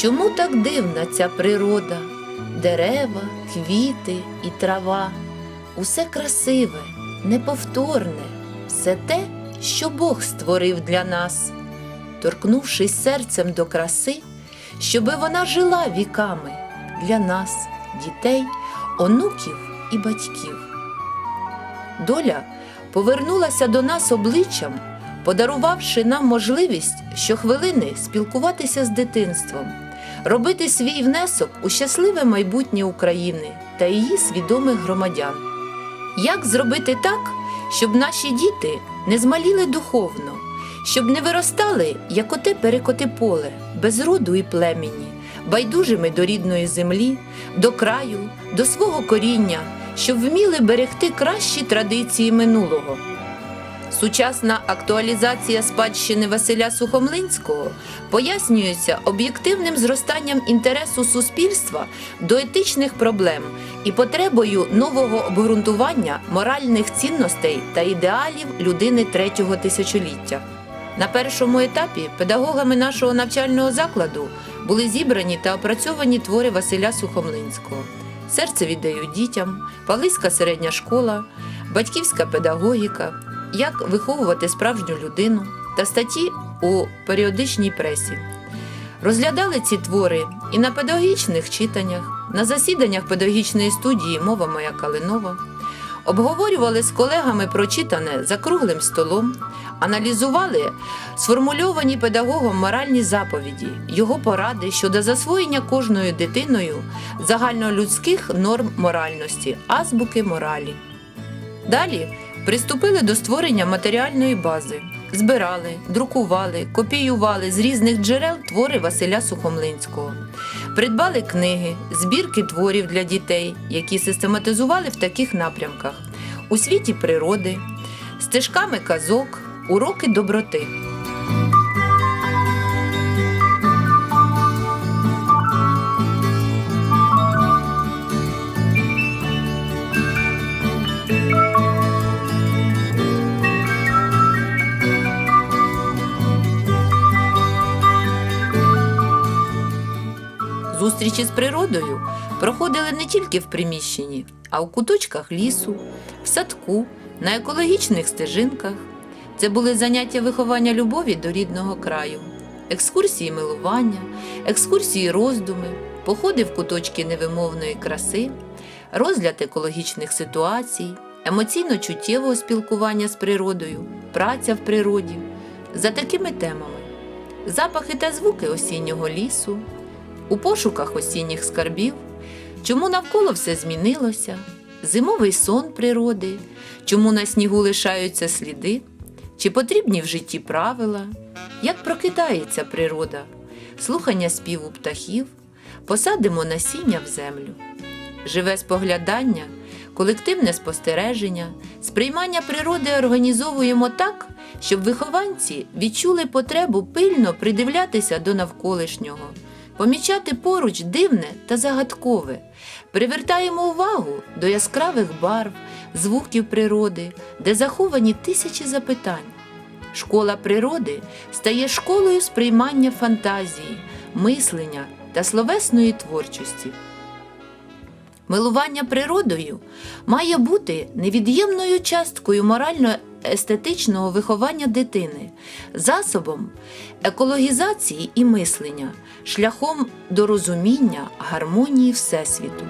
Чому так дивна ця природа? Дерева, квіти і трава. Усе красиве, неповторне, все те, що Бог створив для нас, торкнувшись серцем до краси, щоби вона жила віками для нас, дітей, онуків і батьків. Доля повернулася до нас обличчям, подарувавши нам можливість щохвилини спілкуватися з дитинством, робити свій внесок у щасливе майбутнє України та її свідомих громадян. Як зробити так, щоб наші діти не змаліли духовно, щоб не виростали, як оте перекоти поле, без роду і племені, байдужими до рідної землі, до краю, до свого коріння, щоб вміли берегти кращі традиції минулого. Сучасна актуалізація спадщини Василя Сухомлинського пояснюється об'єктивним зростанням інтересу суспільства до етичних проблем і потребою нового обґрунтування моральних цінностей та ідеалів людини третього тисячоліття. На першому етапі педагогами нашого навчального закладу були зібрані та опрацьовані твори Василя Сухомлинського. Серце віддаю дітям, Палиська середня школа, батьківська педагогіка, як виховувати справжню людину та статті у періодичній пресі. Розглядали ці твори і на педагогічних читаннях, на засіданнях педагогічної студії Мова моя Калинова, обговорювали з колегами прочитане за круглим столом, аналізували сформульовані педагогом моральні заповіді, його поради щодо засвоєння кожною дитиною загальнолюдських норм моральності, азбуки моралі. Далі приступили до створення матеріальної бази, збирали, друкували, копіювали з різних джерел твори Василя Сухомлинського. Придбали книги, збірки творів для дітей, які систематизували в таких напрямках: у світі природи, стежками казок, уроки доброти. Зустрічі з природою проходили не тільки в приміщенні, а у куточках лісу, в садку, на екологічних стежинках. Це були заняття виховання любові до рідного краю, екскурсії милування, екскурсії роздуми, походи в куточки невимовної краси, розгляд екологічних ситуацій, емоційно-чуттєвого спілкування з природою, праця в природі. За такими темами запахи та звуки осіннього лісу, у пошуках осінніх скарбів, чому навколо все змінилося, зимовий сон природи, чому на снігу лишаються сліди, чи потрібні в житті правила, як прокидається природа, слухання співу птахів, посадимо насіння в землю. Живе споглядання, колективне спостереження, сприймання природи організовуємо так, щоб вихованці відчули потребу пильно придивлятися до навколишнього помічати поруч дивне та загадкове, привертаємо увагу до яскравих барв, звуків природи, де заховані тисячі запитань. Школа природи стає школою сприймання фантазії, мислення та словесної творчості. Милування природою має бути невід'ємною часткою морально-естетичного виховання дитини, засобом екологізації і мислення, шляхом до розуміння гармонії Всесвіту.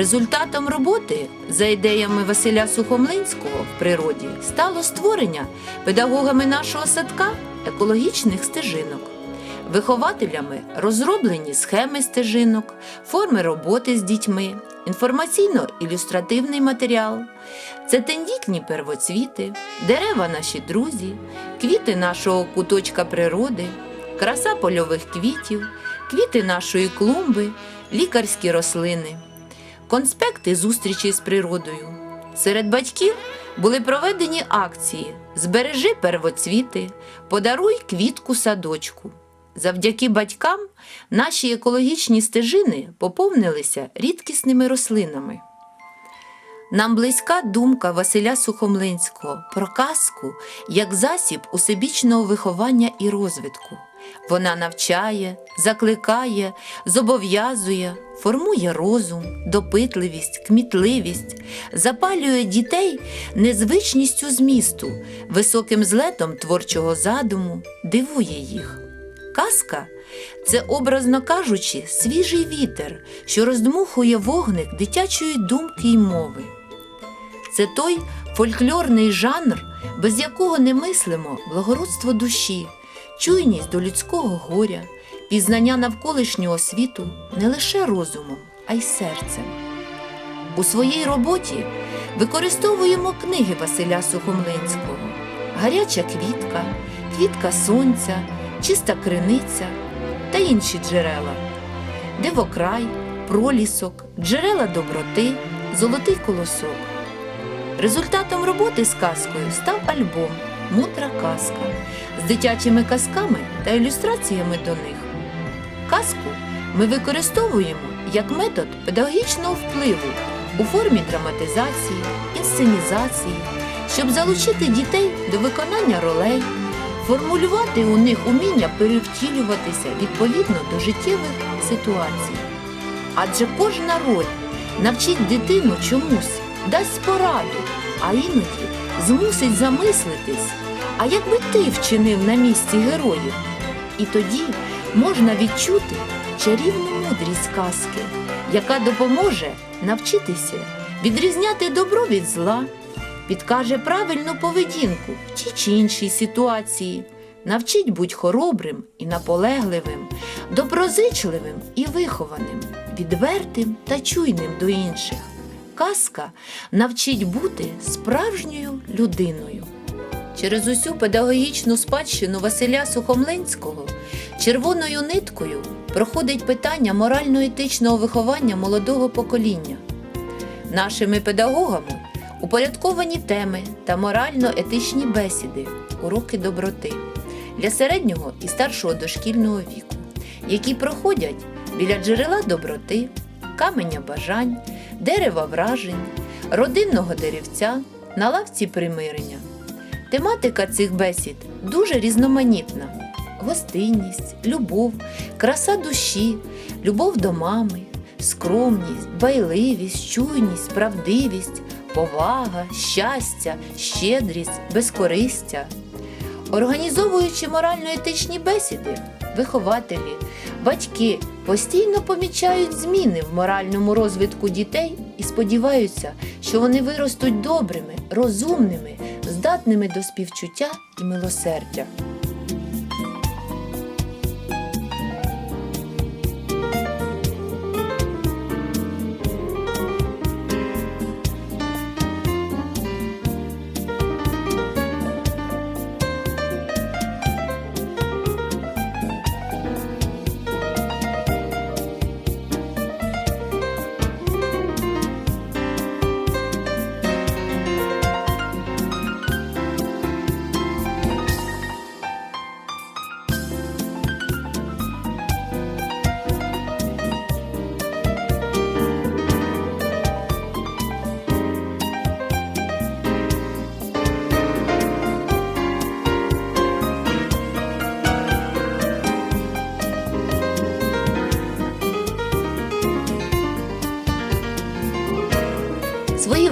Результатом роботи за ідеями Василя Сухомлинського в природі стало створення педагогами нашого садка екологічних стежинок. Вихователями розроблені схеми стежинок, форми роботи з дітьми, інформаційно-ілюстративний матеріал. Це тендітні первоцвіти, дерева наші друзі, квіти нашого куточка природи, краса польових квітів, квіти нашої клумби, лікарські рослини, конспекти зустрічі з природою. Серед батьків були проведені акції Збережи первоцвіти, подаруй квітку садочку. Завдяки батькам наші екологічні стежини поповнилися рідкісними рослинами. Нам близька думка Василя Сухомлинського про казку як засіб усебічного виховання і розвитку. Вона навчає, закликає, зобов'язує, формує розум, допитливість, кмітливість, запалює дітей незвичністю змісту, високим злетом творчого задуму, дивує їх. Казка це, образно кажучи, свіжий вітер, що роздмухує вогник дитячої думки й мови. Це той фольклорний жанр, без якого не мислимо благородство душі, чуйність до людського горя, пізнання навколишнього світу не лише розумом, а й серцем. У своїй роботі використовуємо книги Василя Сухомлинського, Гаряча квітка, Квітка сонця, Чиста криниця та інші джерела, Дивокрай, Пролісок, Джерела доброти, Золотий колосок. Результатом роботи з казкою став альбом Мудра казка з дитячими казками та ілюстраціями до них. Казку ми використовуємо як метод педагогічного впливу у формі драматизації, інсценізації, щоб залучити дітей до виконання ролей, формулювати у них уміння перевтілюватися відповідно до життєвих ситуацій. Адже кожна роль навчить дитину чомусь, дасть пораду, а іноді змусить замислитись, а якби ти вчинив на місці героїв. І тоді можна відчути чарівну мудрість казки, яка допоможе навчитися відрізняти добро від зла, підкаже правильну поведінку в тій чи іншій ситуації, навчить будь хоробрим і наполегливим, доброзичливим і вихованим, відвертим та чуйним до інших. Казка навчить бути справжньою людиною. Через усю педагогічну спадщину Василя Сухомлинського червоною ниткою проходить питання морально-етичного виховання молодого покоління. Нашими педагогами упорядковані теми та морально-етичні бесіди, уроки доброти для середнього і старшого дошкільного віку, які проходять біля джерела доброти, каменя бажань, дерева вражень, родинного деревця на лавці примирення. Тематика цих бесід дуже різноманітна: гостинність, любов, краса душі, любов до мами, скромність, байливість, чуйність, правдивість, повага, щастя, щедрість, безкористя. Організовуючи морально-етичні бесіди, вихователі, батьки постійно помічають зміни в моральному розвитку дітей і сподіваються, що вони виростуть добрими, розумними, здатними до співчуття і милосердя.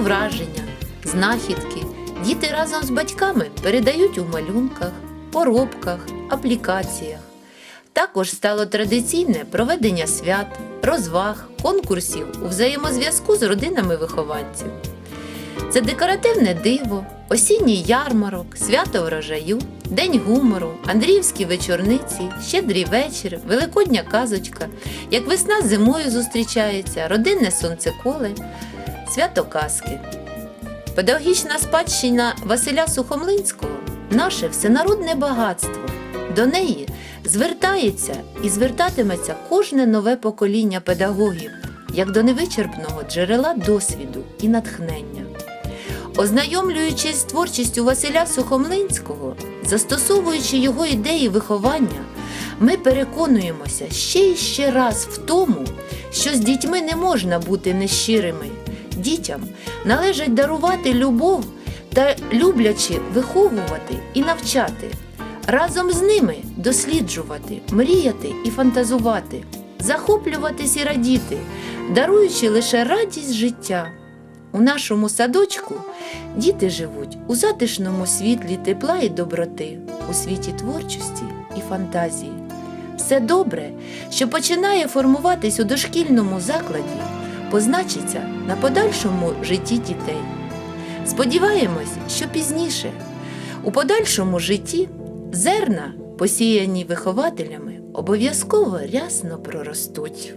Враження, знахідки діти разом з батьками передають у малюнках, поробках, аплікаціях. Також стало традиційне проведення свят, розваг, конкурсів у взаємозв'язку з родинами вихованців. Це декоративне диво, осінній ярмарок, свято врожаю, день гумору, Андріївські вечорниці, щедрий вечір, великодня казочка, як весна з зимою зустрічається, родинне сонцеколе, свято казки. Педагогічна спадщина Василя Сухомлинського наше всенародне багатство. До неї звертається і звертатиметься кожне нове покоління педагогів, як до невичерпного джерела досвіду і натхнення. Ознайомлюючись з творчістю Василя Сухомлинського, застосовуючи його ідеї виховання, ми переконуємося ще й ще раз в тому, що з дітьми не можна бути нещирими. Дітям належить дарувати любов та люблячи виховувати і навчати, разом з ними досліджувати, мріяти і фантазувати, захоплюватись і радіти, даруючи лише радість життя. У нашому садочку діти живуть у затишному світлі тепла і доброти, у світі творчості і фантазії. Все добре, що починає формуватись у дошкільному закладі, позначиться на подальшому житті дітей. Сподіваємось, що пізніше, у подальшому житті, зерна, посіяні вихователями, обов'язково рясно проростуть.